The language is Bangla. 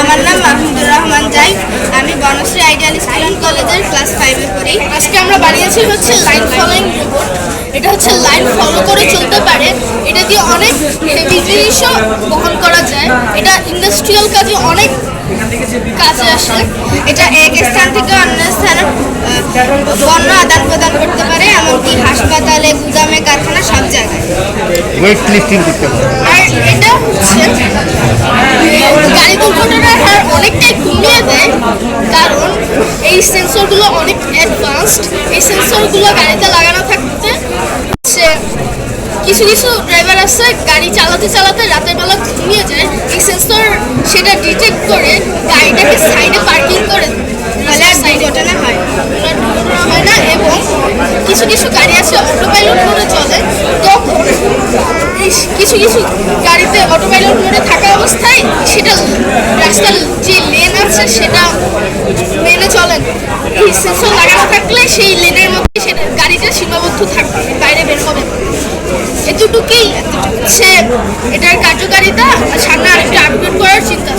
আমার নাম মাহমুদুর রহমান জাই। আমি বনশ্রী আইডিয়াল স্কুল অ্যান্ড কলেজের ক্লাস ফাইভে পড়ি। আজকে আমরা বানিয়েছি হচ্ছে লাইন ফলোয়িং রোবট এটা হচ্ছে লাইন ফলো করে চলতে পারে। এটা দিয়ে অনেক হেভি জিনিসও বহন করা যায়। এটা ইন্ডাস্ট্রিয়াল কাজে অনেক কাজে আসে। এটা এক স্থান থেকে অন্য স্থানে পণ্য আদান প্রদান করতে পারে এমনকি হাসপাতালে গুদামে কারখানা সব জায়গায়। আর এটা হচ্ছে অনেকটাই কমিয়ে দেয় কারণ এই সেন্সরগুলো অনেক অ্যাডভান্সড এই সেন্সরগুলো গাড়িতে লাগানো থাকতে হচ্ছে কিছু কিছু ড্রাইভার আছে গাড়ি চালাতে চালাতে রাতের বেলা ঘুমিয়ে যায়। এই সেন্সর সেটা ডিটেক্ট করে গাড়িটাকে সাইডে পার্কিং করে। ফলে আর দুর্ঘটনা হয়। দুর্ঘটনা হয় না এবং কিছু কিছু গাড়ি আছে অটোপাইলট মোডে চলে। তখন কিছু কিছু গাড়িতে অটোপাইলট মোডে থাকা অবস্থায় সেটা রাস্তার যে লেন আছে সেটা মেনে চলে সেন্সর থাকলে সেই লেনের মধ্যে সেটা গাড়িটা সীমাবদ্ধ থাকবে বাইরে বের হবে এতটুকুই সে এটার কার্যকারিতা সামনে আরেকটু আপডেট করার চিন্তা।